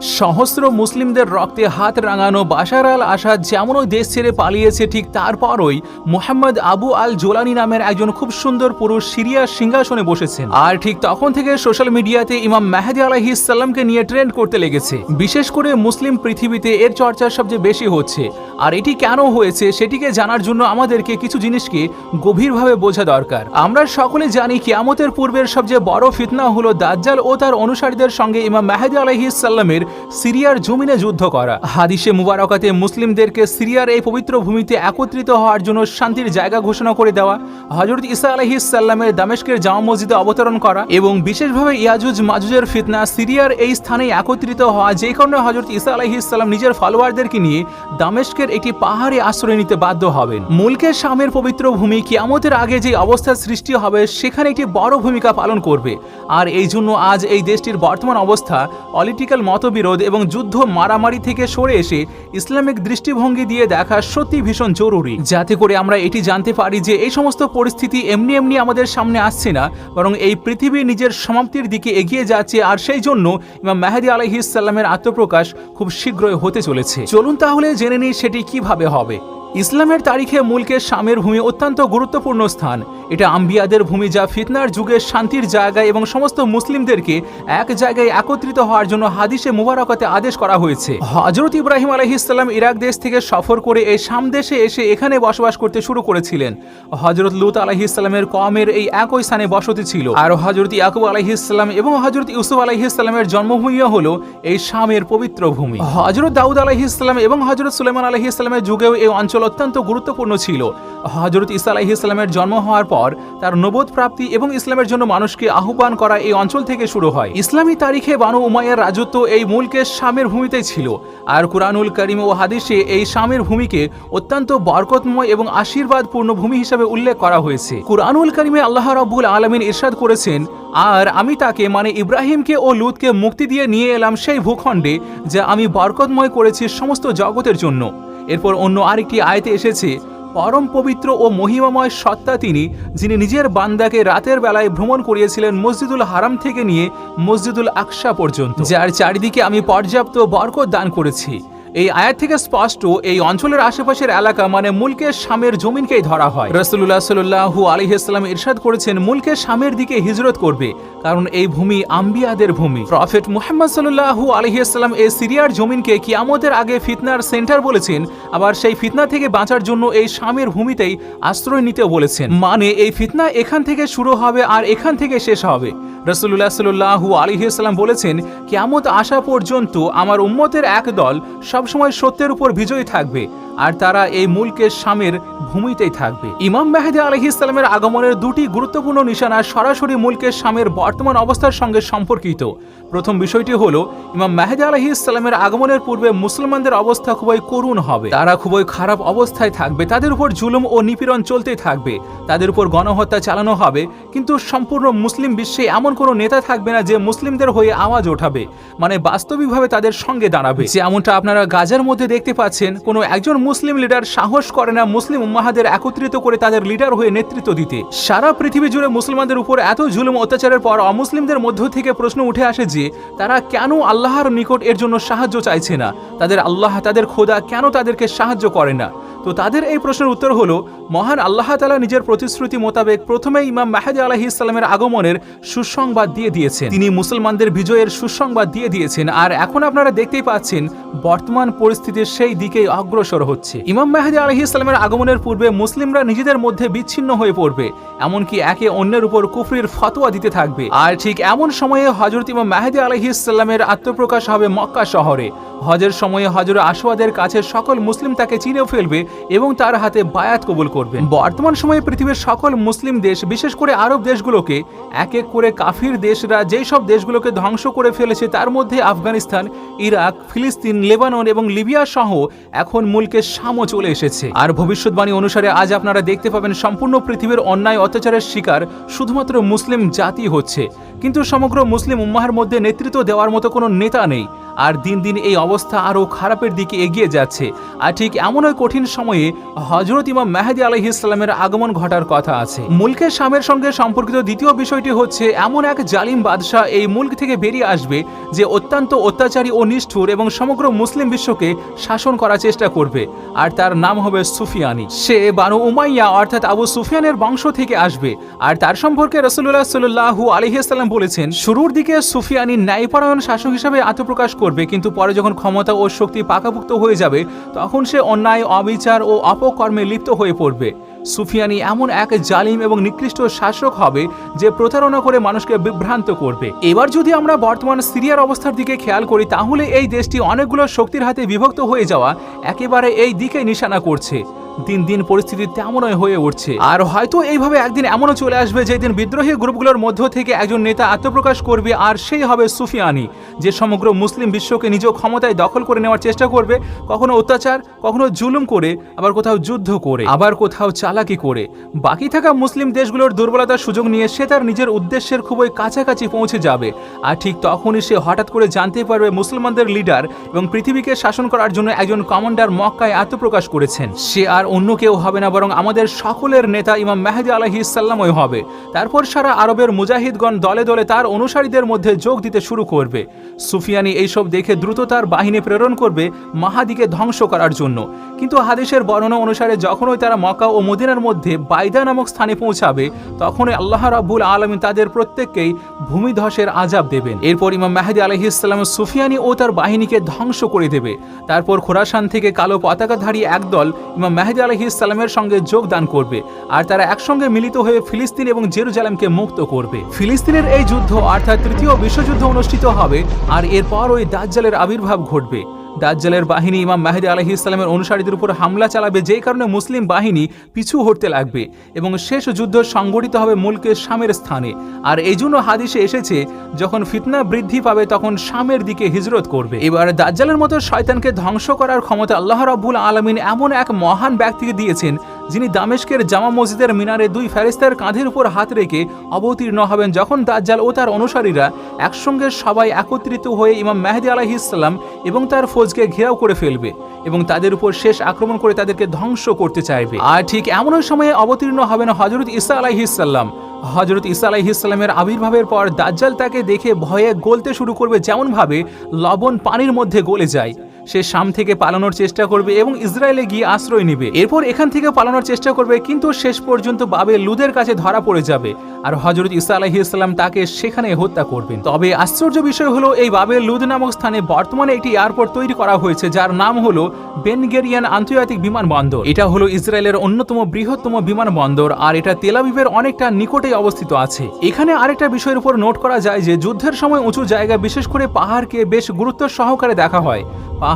সহস্র মুসলিমদের রক্তে হাত রাঙানো বাশার আল আসাদ যেমন ওই দেশ ছেড়ে পালিয়েছে, ঠিক তারপরই মোহাম্মদ আবু আল জোলানি নামের একজন খুব সুন্দর পুরুষ সিরিয়ার সিংহাসনে বসেছেন। আর ঠিক তখন থেকে সোশ্যাল মিডিয়াতে ইমাম মেহেদি আলাহি ইসলামকে নিয়ে ট্রেন্ড করতে লেগেছে। বিশেষ করে মুসলিম পৃথিবীতে এর চর্চা সবচেয়ে বেশি হচ্ছে। আর এটি কেন হয়েছে সেটিকে জানার জন্য আমাদেরকে কিছু জিনিসকে গভীরভাবে বোঝা দরকার। আমরা সকলে জানি কিয়ামতের পূর্বের সবচেয়ে বড় ফিতনা হলো দাজ্জাল ও তার অনুসারীদের সঙ্গে ইমাম মেহেদি আলাইহিসাল্লামের সিরিয়ার জমিনে যুদ্ধ করা। হাদিসে মুবারকাতে মুসলিমদেরকে সিরিয়ার এই পবিত্র ভূমিতে একত্রিত হওয়ার জন্য শান্তির জায়গা ঘোষণা করে দেওয়া হজরত ইসা আলাইহিসাল্লামের দামেশকের জামা মসজিদে অবতরণ করা এবং বিশেষভাবে ইয়াজুজ মাজুজের ফিতনা সিরিয়ার এই স্থানে একত্রিত হওয়া, যে কারণে হজরত ইসা আলাইহিসাল্লাম নিজের ফলোয়ারদেরকে নিয়ে দামেশকের একটি পাহাড়ে আশ্রয় নিতে বাধ্য হবেন। মুলকের শামের পবিত্র ভূমি কিয়ামতের আগে যে অবস্থার সৃষ্টি হবে, সেখানে একটি বড় ভূমিকা পালন করবে। আর এই জন্য আজ এই দেশটির বর্তমান অবস্থা পলিটিক্যাল মতবিরোধ এবং যুদ্ধ মারামারি থেকে সরে এসে ইসলামিক দৃষ্টিভঙ্গি দিয়ে দেখা সত্যি ভীষণ জরুরি। যাতে করে আমরা এটি জানতে পারি যে এই সমস্ত পরিস্থিতি এমনি এমনি আমাদের সামনে আসছে না, বরং এই পৃথিবী নিজের সমাপ্তির দিকে এগিয়ে যাচ্ছে আর সেই জন্য ইমাম মেহেদি আলহিসাল্লামের আত্মপ্রকাশ খুব শীঘ্রই হতে চলেছে। চলুন তাহলে জেনে নিই সেটি কীভাবে হবে। ইসলামের তারিখে মুলকের শামের ভূমি অত্যন্ত গুরুত্বপূর্ণ স্থান। এটা আম্বিয়াদের ভূমি যা ফিতনার যুগে শান্তির জায়গায় এবং সমস্ত মুসলিমদেরকে এক জায়গায় একত্রিত হওয়ার জন্য হাদিসে মুবারকাতে আদেশ করা হয়েছে। হজরত ইব্রাহিম আলহিসাল্লাম ইরাক দেশ থেকে সফর করে এই শাম দেশে এসে এখানে বসবাস করতে শুরু করেছিলেন। হজরত লুত আলহিসাল্লামের কমের এই একই স্থানে বসতি ছিল। আর হজরত ইয়াকুব আলহিসাল্লাম এবং হজরত ইউসুফ আলহিসাল্লামের জন্মভূমিও হলো এই শামের পবিত্র ভূমি। হজরত দাউদ আলহিসাল্লাম এবং হজরত সুলেমান আলহিসাল্লামের যুগেও এই অঞ্চল অত্যন্ত গুরুত্বপূর্ণ ছিল। হজরত ইসা ইসলামের জন্ম হওয়ার পর তার নবোধ প্রাপ্তি এবং ইসলামের জন্য মানুষকে আহ্বান করা এই অঞ্চল থেকে শুরু হয়। ইসলামী তারিখে বানু উমাইয়ার রাজত্ব এই মূলকে শামের ভূমিতে ছিল। আর কুরআনুল করিম ও হাদিসে এই শামের ভূমিকে অত্যন্ত বরকতময় এবং আশীর্বাদপূর্ণ ভূমি হিসাবে উল্লেখ করা হয়েছে। কুরআনুল করিমে আল্লাহ রাব্বুল আলমিন ইরশাদ করেছেন, আর আমি তাকে মানে ইব্রাহিমকে ও লুতকে মুক্তি দিয়ে নিয়ে এলাম সেই ভূখণ্ডে, যা আমি বরকতময় করেছি সমস্ত জগতের জন্য। এরপর অন্য আরেকটি আয়তে এসেছে, পরম পবিত্র ও মহিমাময় সত্তা তিনি, যিনি নিজের বান্দাকে রাতের বেলায় ভ্রমণ করিয়েছিলেন মসজিদুল হারাম থেকে নিয়ে মসজিদুল আকসা পর্যন্ত। যার চারিদিকে আমি পর্যাপ্ত বরকত দান করেছি। এই আয়াত থেকে স্পষ্ট এই অঞ্চলের আশেপাশের এলাকা মানে মুলকের শামের জমিনকেই ধরা হয়। রসুল্লাহ সাল্লাহু আলহিহাস্লাম ইরশাদ করেছেন, মুলকের শামের দিকে হিজরত করবে, কারণ এই ভূমি আম্বিয়াদের ভূমি। প্রফেট মুহাম্মদ সাল্লাহু আলহিহাস্লাম এই সিরিয়ার জমিনকে কিয়ামতের আগে ফিতনার সেন্টার বলেছেন, আবার সেই ফিতনা থেকে বাঁচার জন্য এই শামের ভূমিতেই আশ্রয় নিতে বলেছেন। মানে এই ফিতনা এখান থেকে শুরু হবে আর এখান থেকে শেষ হবে। রসুল্লাহ সাল্লাহু আলহিহাস্লাম বলেছেন, কিয়ামত আসা পর্যন্ত আমার উম্মতের এক দল সবসময় সত্যের উপর বিজয়ী থাকবে, আর তারা এই মুলকের শামের ভূমিতেই থাকবে। ইমাম মেহেদি আলহি ইসলামের আগমনের দুটি গুরুত্বপূর্ণ নিশানা সরাসরি মুলকের শামের বর্তমান অবস্থার সঙ্গে সম্পর্কিত। প্রথম বিষয়টি হলো, ইমাম মেহেদি আলহি ইসলামের আগমনের পূর্বে মুসলমানদের অবস্থা খুবই করুণ হবে। তারা খুবই খারাপ অবস্থায় থাকবে, তাদের উপর জুলুম ও নিপীড়ন চলতেই থাকবে। তাদের উপর গণহত্যা চালানো হবে, কিন্তু সম্পূর্ণ মুসলিম বিশ্বে এমন কোনো নেতা থাকবে না যে মুসলিমদের হয়ে আওয়াজ ওঠাবে মানে বাস্তবিকভাবে তাদের সঙ্গে দাঁড়াবে। যেমনটা আপনারা গাজার মধ্যে দেখতে পাচ্ছেন, কোনো একজন মুসলিম লিডার সাহস করে না মুসলিম উম্মাহাদের একত্রিত করে তাদের লিডার হয়ে নেতৃত্ব দিতে। সারা পৃথিবী জুড়ে মুসলমানদের উপর এত জুলুম অত্যাচারের পর অমুসলিমদের মধ্য থেকে প্রশ্ন উঠে আসে যে, তারা কেন আল্লাহর নিকট এর জন্য সাহায্য চাইছে না? তাদের আল্লাহ, তাদের খোদা কেন তাদেরকে সাহায্য করে না? তো তাদের এই প্রশ্নের উত্তর হলো, মহান আল্লাহ তালা নিজের প্রতিশ্রুতি মোতাবেক প্রথমে ইমাম মাহেদি আলাহি ইসলামের আগমনের সুসংবাদ দিয়ে দিয়েছেন। তিনি মুসলমানদের বিজয়ের সুসংবাদ দিয়ে দিয়েছেন আর এখন আপনারা দেখতেই পাচ্ছেন বর্তমান পরিস্থিতির সেই দিকেই অগ্রসর হচ্ছে। ইমাম মাহেদি আলহি ইসলামের আগমনের পূর্বে মুসলিমরা নিজেদের মধ্যে বিচ্ছিন্ন হয়ে পড়বে, এমনকি একে অন্যের উপর কুফরির ফতোয়া দিতে থাকবে। আর ঠিক এমন সময়ে হজরত ইমাম মাহেদি আলহি ইসলামের আত্মপ্রকাশ হবে মক্কা শহরে। হজের সময়ে হজর আসওয়াদের কাছে সকল মুসলিম তাকে চিনেও ফেলবে এবং তার হাতে বায়াত কবুল করবেন বর্তমান সময়ে পৃথিবীর সকল মুসলিম দেশ, বিশেষ করে আরব দেশগুলোকে, এক এক করে কাফির দেশরা যেই সব দেশগুলোকে ধ্বংস করে ফেলেছে, তার মধ্যে আফগানিস্তান, ইরাক, ফিলিস্তিন, লেবানন এবং লিবিয়া সহ এখন মুলকের সামও চলে এসেছে। আর ভবিষ্যৎবাণী অনুসারে আজ আপনারা দেখতে পাবেন সম্পূর্ণ পৃথিবীর অন্যায়, অত্যাচারের শিকার শুধুমাত্র মুসলিম জাতি হচ্ছে। কিন্তু সমগ্র মুসলিম উম্মাহের মধ্যে নেতৃত্ব দেওয়ার মতো কোনো নেতা নেই। আর দিন দিন এই অবস্থা আরও খারাপের দিকে এগিয়ে যাচ্ছে। আর ঠিক এমনই কঠিন সময়ে হজরত ইমাম মেহেদি আলহি ইসলামের আগমন ঘটার কথা আছে। মুলকের স্বামের সঙ্গে সম্পর্কিত দ্বিতীয় বিষয়টি হচ্ছে, এমন এক জালিম বাদশাহ এই মুলক থেকে বেরিয়ে আসবে যে অত্যন্ত অত্যাচারী ও নিষ্ঠুর এবং সমগ্র মুসলিম বিশ্বকে শাসন করার চেষ্টা করবে। আর তার নাম হবে সুফিয়ানি। সে বানু উমাইয়া অর্থাৎ আবু সুফিয়ানের বংশ থেকে আসবে। আর তার সম্পর্কে রসুল্লাহ সাল্লাহু আলহিহাস্লাম বলেছেন, শুরুর দিকে সুফিয়ানি ন্যায়পরায়ণ শাসক হিসাবে আত্মপ্রকাশ করবে, কিন্তু পরে যখন ক্ষমতা ও শক্তি পাকাপুক্ত হয়ে যাবে, তখন সে অন্যায়, অবিচার ও অপকর্মে লিপ্ত হয়ে পড়বে। সুফিয়ানি এমন এক জালিম এবং নিকৃষ্ট শাসক হবে, যে প্রতারণা করে মানুষকে বিভ্রান্ত করবে। এবার যদি আমরা বর্তমান সিরিয়ার অবস্থার দিকে খেয়াল করি, তাহলে এই দেশটি অনেকগুলো শক্তির হাতে বিভক্ত হয়ে যাওয়া একেবারে এই দিকে নিশানা করছে। দিন দিন পরিস্থিতি তেমনই হয়ে উঠছে। আর হয়তো এইভাবে একদিন এমনও চলে আসবে যেদিন বিদ্রোহী গ্রুপগুলোর মধ্য থেকে একজন নেতা আত্মপ্রকাশ করবে, আর সেই হবে সুফিয়ানি। যে সমগ্র মুসলিম বিশ্বকে নিজ ক্ষমতায় দখল করে নেওয়ার চেষ্টা করবে, কখনো অত্যাচার, কখনো জুলুম করে, আবার কোথাও যুদ্ধ করে, আবার কোথাও চালাকি করে। বাকি থাকা মুসলিম দেশগুলোর দুর্বলতার সুযোগ নিয়ে সে তার নিজের উদ্দেশ্যের খুবই কাছাকাছি পৌঁছে যাবে। আর ঠিক তখনই সে হঠাৎ করে জানতে পারবে মুসলমানদের লিডার এবং পৃথিবীকে শাসন করার জন্য একজন কমান্ডার মক্কায় আত্মপ্রকাশ করেছেন। সে আর অন্য কেউ হবে না, বরং আমাদের সকলের নেতা ইমাম মেহেদি আলহি ইসাল্লামই হবে। তারপর সারা আরবের মুজাহিদগণ দলে দলে তার অনুসারীদের মধ্যে যোগ দিতে শুরু করবে। সুফিয়ানি এইসব দেখে দ্রুত তার বাহিনী প্রেরণ করবে মাহাদিকে ধ্বংস করার জন্য। কিন্তু হাদিসের বর্ণনা অনুসারে যখনই তারা মক্কা ও মদিনার মধ্যে বাইদা নামক স্থানে পৌঁছাবে, তখনই আল্লাহ রাব্বুল আলমিন তাদের প্রত্যেককেই ভূমিধসের আজাব দেবেন। এরপর ইমাম মেহেদি আলহি ইসলাম সুফিয়ানি ও তার বাহিনীকে ধ্বংস করে দেবে। তারপর খোরাসান থেকে কালো পতাকাধারী একদল ইমাম মেহেদি আলহি ইসলামের সঙ্গে যোগদান করবে, আর তারা একসঙ্গে মিলিত হয়ে ফিলিস্তিন এবং জেরুজালেমকে মুক্ত করবে। ফিলিস্তিনের এই যুদ্ধ, অর্থাৎ তৃতীয় বিশ্বযুদ্ধ অনুষ্ঠিত হবে, আর এরপর ওই দাজ্জালের আবির্ভাব ঘটবে। দাজ্জালের বাহিনী ইমাম মাহিদি আলহি ইসলামের অনুসারীদের উপর হামলা চালাবে, যেই কারণে মুসলিম বাহিনী পিছু হটতে লাগবে এবং শেষ যুদ্ধ সংগঠিত হবে মুলকের শামের স্থানে। আর এই জন্য হাদিসে এসেছে, যখন ফিতনা বৃদ্ধি পাবে তখন শামের দিকে হিজরত করবে। এবার দাজ্জালের মতো শয়তানকে ধ্বংস করার ক্ষমতা আল্লাহ রাবুল আলমিন এমন এক মহান ব্যক্তিকে দিয়েছেন যিনি দামেশকের জামা মসজিদের মিনারে দুই ফেরিস্তার কাঁধের উপর হাত রেখে অবতীর্ণ হবেন, যখন দাজ্জাল ও তার অনুসারীরা একসঙ্গে সবাই একত্রিত হয়ে ইমাম মেহেদি আলাহি ইসলাম এবং তার ফৌজকে ঘেরাও করে ফেলবে এবং তাদের উপর শেষ আক্রমণ করে তাদেরকে ধ্বংস করতে চাইবে। আর ঠিক এমন সময়ে অবতীর্ণ হবেন হজরত ইসা আলাহি ইসাল্লাম হজরত ইসা আলাহি ইসলামের আবির্ভাবের পর দাজ্জাল তাকে দেখে ভয়ে গলতে শুরু করবে, যেমনভাবে লবণ পানির মধ্যে গলে যায়। সে শাম থেকে পালানোর চেষ্টা করবে এবং ইসরায়েলে গিয়ে আশ্রয় নেবে। এরপর এখান থেকে পালানোর চেষ্টা করবে, কিন্তু শেষ পর্যন্ত বাবে লুদের কাছে ধরা পড়ে যাবে আর হজরত ইসা ইসলাম তাকে সেখানে হত্যা করবেন। তবে আশ্চর্য বিষয় হলো, এই বাবে লুদ নামক স্থানে বর্তমানে একটি এয়ারপোর্ট তৈরি করা হয়েছে, যার নাম হলো বেনগেরিয়ান আন্তর্জাতিক বিমানবন্দর। এটা হলো ইসরায়েলের অন্যতম বৃহত্তম বিমানবন্দর আর এটা তেলাবিবের অনেকটা নিকটেই অবস্থিত আছে। এখানে আরেকটা বিষয়ের উপর নোট করা যায় যে, যুদ্ধের সময় উঁচু জায়গা, বিশেষ করে পাহাড়কে বেশ গুরুত্ব সহকারে দেখা হয়।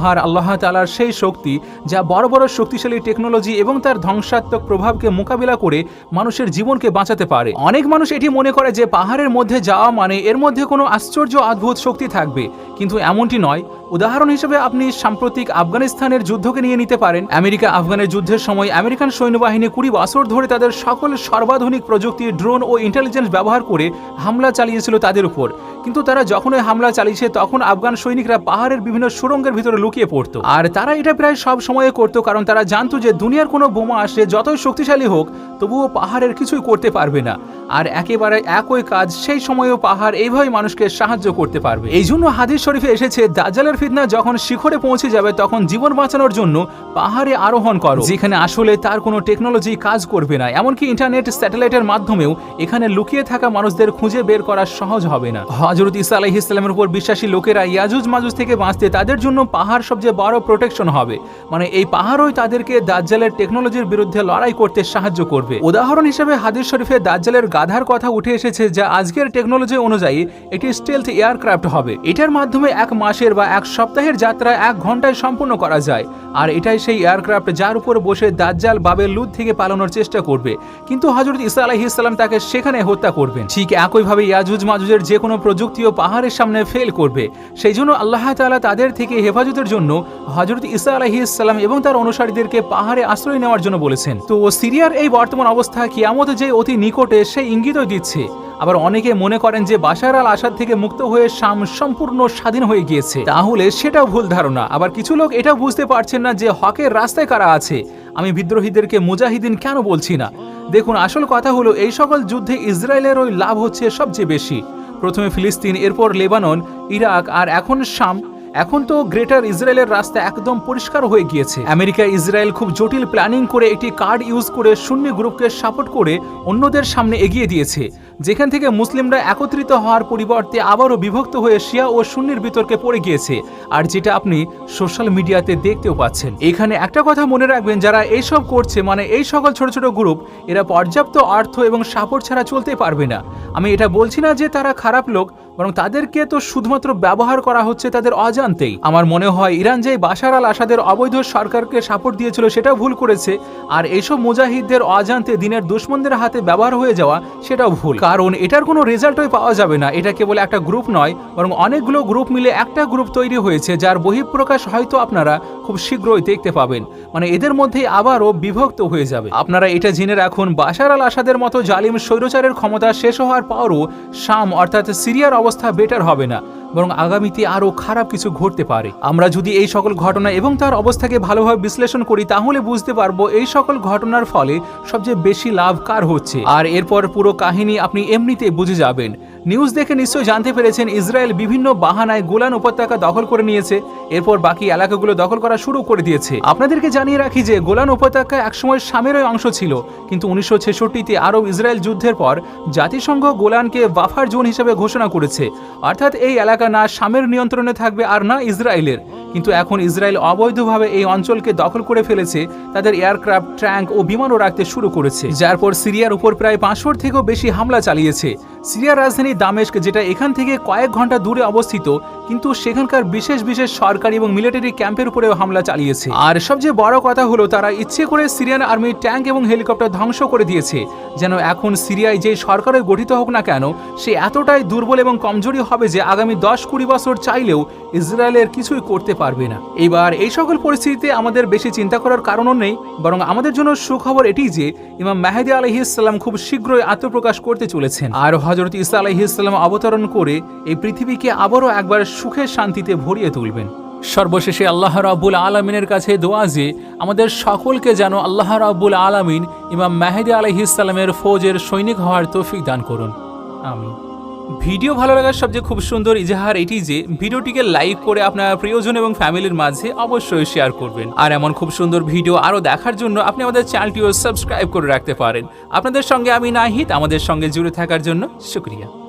আল্লাহ তালার সেই শক্তি যা বড় বড় শক্তিশালী টেকনোলজি এবং তার ধ্বংসাত্মক প্রভাবকে মোকাবিলা করে মানুষের জীবনকে বাঁচাতে পারে। অনেক মানুষ এটি মনে করে যে পাহাড়ের মধ্যে যাওয়া মানে এর মধ্যে কোনো আশ্চর্য অদ্ভুত শক্তি থাকবে। কিন্তু এমনটি নয়। উদাহরণ হিসেবে আপনি সাম্প্রতিক আফগানিস্তানের যুদ্ধকে নিয়ে নিতে পারেন। আমেরিকা আফগানের যুদ্ধের সময় আমেরিকান সৈন্যবাহিনী কুড়ি বছর ধরে তাদের সকল সর্বাধুনিক প্রযুক্তি, ড্রোন ও ইন্টেলিজেন্স ব্যবহার করে হামলা চালিয়েছিল তাদের উপর। কিন্তু তারা যখনই হামলা চালিয়েছে, তখন আফগান সৈনিকরা পাহাড়ের বিভিন্ন সুরঙ্গের ভিতরে লুকিয়ে পড়তো। আর তারা এটা প্রায় সব সময়ে করতো, কারণ তারা জানতো যে দুনিয়ার কোনো বোমা আসলে যতই শক্তিশালী হোক, তবুও পাহাড়ের কিছুই করতে পারবে না। আর একেবারে একই কাজ সেই সময়েও পাহাড় এইভাবে মানুষকে সাহায্য করতে পারবে। এই জন্য হাদিস শরীফে এসেছে, দাজ্জালের ফিতনা যখন শিখরে পৌঁছে যাবে, তখন জীবন বাঁচানোর জন্য পাহাড়ে আরোহণ করো। যেখানে আসলে তার কোনো টেকনোলজি কাজ করবে না, এমনকি ইন্টারনেট স্যাটেলাইটের মাধ্যমেও এখানে লুকিয়ে থাকা মানুষদের খুঁজে বের করা সহজ হবে না। হজরত ইসা আলাহ ইসলামের উপর বিশ্বাসী লোকেরা ইয়াজুজ মাজুজ থেকে বাঁচতে তাদের জন্য পাহাড় সবচেয়ে বড় প্রোটেকশন হবে। মানে এই পাহাড়ই তাদেরকে দাজ্জালের টেকনোলজির বিরুদ্ধে লড়াই করতে সাহায্য করবে। উদাহরণ হিসেবে হাদিস শরীফে দাজ্জালের গাধার কথা উঠে এসেছে যা, আজকের টেকনোলজি অনুযায়ী এটি স্টেলথ এয়ারক্রাফট হবে। এটার মাধ্যমে এক মাসের বা এক সপ্তাহের যাত্রা এক ঘন্টায় সম্পূর্ণ করা যায়। আর এটাই সেই এয়ারক্রাফট যার উপর বসে দাজ্জাল বাবের লুদ থেকে পালানোর চেষ্টা করবে। কিন্তু হজরত ইসা আলাহি ইসলাম তাকে সেখানে হত্যা করবেন। ঠিক একইভাবে ইয়াজুজ মাজুজের যে কোনো প্রযুক্তিও পাহাড়ের সামনে ফেল করবে। সেই জন্য আল্লাহ তাআলা তাদের থেকে হেফাজতের সাহায্যের জন্য হজরত ইসা আলহি ইসলাম এবং তার অনুসারীদেরকে পাহাড়ে আশ্রয় নেওয়ার জন্য বলেছেন। তো সিরিয়ার এই বর্তমান অবস্থা কিয়ামত যে অতি নিকটে সেই ইঙ্গিতই দিচ্ছে। আবার অনেকে মনে করেন যে বাশার আল আসাদ থেকে মুক্ত হয়ে শাম সম্পূর্ণ স্বাধীন হয়ে গিয়েছে। তাহলে সেটাও ভুল ধারণা। আবার কিছু লোক এটাও বুঝতে পারছেন না যে হকের রাস্তায় কারা আছে। আমি বিদ্রোহীদেরকে মুজাহিদিন কেন বলছি না? দেখুন, আসল কথা হলো এই সকল যুদ্ধে ইসরায়েলের ওই লাভ হচ্ছে সবচেয়ে বেশি। প্রথমে ফিলিস্তিন, এরপর লেবানন, ইরাক আর এখন শাম এখন তো গ্রেটার ইসরায়েলের রাস্তা একদম পরিষ্কার হয়ে গিয়েছে। আমেরিকা, ইসরায়েল খুব জটিল প্ল্যানিং করে একটি কার্ড ইউজ করে শূন্য গ্রুপকে সাপোর্ট করে অন্যদের সামনে এগিয়ে দিয়েছে। যেখান থেকে মুসলিমরা একত্রিত হওয়ার পরিবর্তে আবারও বিভক্ত হয়ে শিয়া ও সুন্নির বিতর্কে পড়ে গিয়েছে। আর যেটা আপনি সোশ্যাল মিডিয়াতে দেখতেও পাচ্ছেন। এখানে একটা কথা মনে রাখবেন, যারা এইসব করছে মানে এই সকল ছোট ছোট গ্রুপ, এরা পর্যাপ্ত অর্থ এবং সাপোর্ট ছাড়া চলতে পারবে না। আমি এটা বলছি না যে তারা খারাপ লোক বরং তাদেরকে তো শুধুমাত্র ব্যবহার করা হচ্ছে তাদের অজান্তেই। আমার মনে হয় ইরান যে বাশার আল আসাদের অবৈধ সরকারকে সাপোর্ট দিয়েছিল সেটাও ভুল করেছে, আর এইসব মুজাহিদদের অজান্তে দিনের দুশ্মনদের হাতে ব্যবহার হয়ে যাওয়া সেটাও ভুল। কারণ এটার কোনো রেজাল্টই পাওয়া যাবে না, এটা কেবল একটা গ্রুপ নয়, বরং অনেকগুলো গ্রুপ মিলে একটা গ্রুপ তৈরি হয়েছে, যার বহিঃপ্রকাশ হয়তো আপনারা খুব শীঘ্রই দেখতে পাবেন। মানে এদের মধ্যে আবারও বিভক্ত হয়ে যাবে। আপনারা এটা জেনে রাখুন, বাশার আল আসাদের মতো জালিম স্বৈরচারের ক্ষমতা শেষ হওয়ার পরও শাম, অর্থাৎ সিরিয়ার অবস্থা বেটার হবে না। বরং আগামীতে আরও খারাপ কিছু ঘটতে পারে। আমরা যদি এই সকল ঘটনা এবং তার অবস্থাকে ভালোভাবে বিশ্লেষণ করি, তাহলে বুঝতে পারব এই সকল ঘটনার ফলে সবচেয়ে বেশি লাভ কার হচ্ছে। আর এরপর পুরো কাহিনী আপনি এমনিতে বুঝে যাবেন। নিউজ দেখে নিশ্চয়ই জানতে পেরেছেন, ইসরায়েল বিভিন্ন বাহানায় গোলান উপত্যকা দখল করে নিয়েছে। এরপর বাকি এলাকাগুলো দখল করা শুরু করে দিয়েছে। আপনাদেরকে জানিয়ে রাখি যে, গোলান উপত্যকা একসময় সামেরই অংশ ছিল। কিন্তু উনিশশো ছেষট্টিতে আরব ইসরায়েল যুদ্ধের পর জাতিসংঘ গোলানকে বাফার জোন হিসেবে ঘোষণা করেছে। অর্থাৎ এই এলাকা না শামের নিয়ন্ত্রণে থাকবে আর না ইসরায়েলের। কিন্তু এখন ইসরায়েল অবৈধভাবে এই অঞ্চলকে দখল করে ফেলেছে, তাদের এয়ারক্রাফট, ট্যাঙ্ক ও বিমানও রাখতে শুরু করেছে। যার পর সিরিয়ার উপর প্রায় পাঁচশোর থেকেও বেশি হামলা চালিয়েছে। সিরিয়ার রাজধানী দামেস্ক, যেটা এখান থেকে কয়েক ঘণ্টা দূরে অবস্থিত, কিন্তু সেখানকার বিশেষ বিশেষ সরকারি এবং মিলিটারি ক্যাম্পের উপরেও হামলা চালিয়েছে। আর সবচেয়ে বড় কথা হলো, তারা ইচ্ছে করে সিরিয়ান আর্মির ট্যাঙ্ক এবং হেলিকপ্টার ধ্বংস করে দিয়েছে। যেন এখন সিরিয়ায় যে সরকারের গঠিত হোক না কেন, সে এতটাই দুর্বল এবং কমজোরি হবে যে আগামী দশ কুড়ি বছর চাইলেও ইসরায়েলের কিছুই করতে পারবে না। এবার এই সকল পরিস্থিতিতে আমাদের বেশি চিন্তা করার কারণও নেই, বরং আমাদের জন্য সুখবর এটি যে, ইমাম মেহেদি আলহিসাল্লাম খুব শীঘ্রই আত্মপ্রকাশ করতে চলেছেন। আর হজরত ইসা আলাইহিসাল্লাম অবতরণ করে এই পৃথিবীকে আবারও একবার সুখের শান্তিতে ভরিয়ে তুলবেন। সর্বশেষে আল্লাহ রাবুল আলমিনের কাছে দোয়া যে, আমাদের সকলকে যেন আল্লাহ রাবুল আলমিন ইমাম মেহেদি আলহিসাল্লামের ফৌজের সৈনিক হওয়ার তৌফিক দান করুন। আমি ভিডিও ভালো লাগার সবচেয়ে খুব সুন্দর ইজাহার এটি যে, ভিডিওটিকে লাইক করে আপনার প্রিয়জন এবং ফ্যামিলির মাঝে অবশ্যই শেয়ার করবেন। আর এমন খুব সুন্দর ভিডিও আরও দেখার জন্য আপনি আমাদের চ্যানেলটিও সাবস্ক্রাইব করে রাখতে পারেন। আপনাদের সঙ্গে আমি নাহিত আমাদের সঙ্গে জুড়ে থাকার জন্য শুক্রিয়া।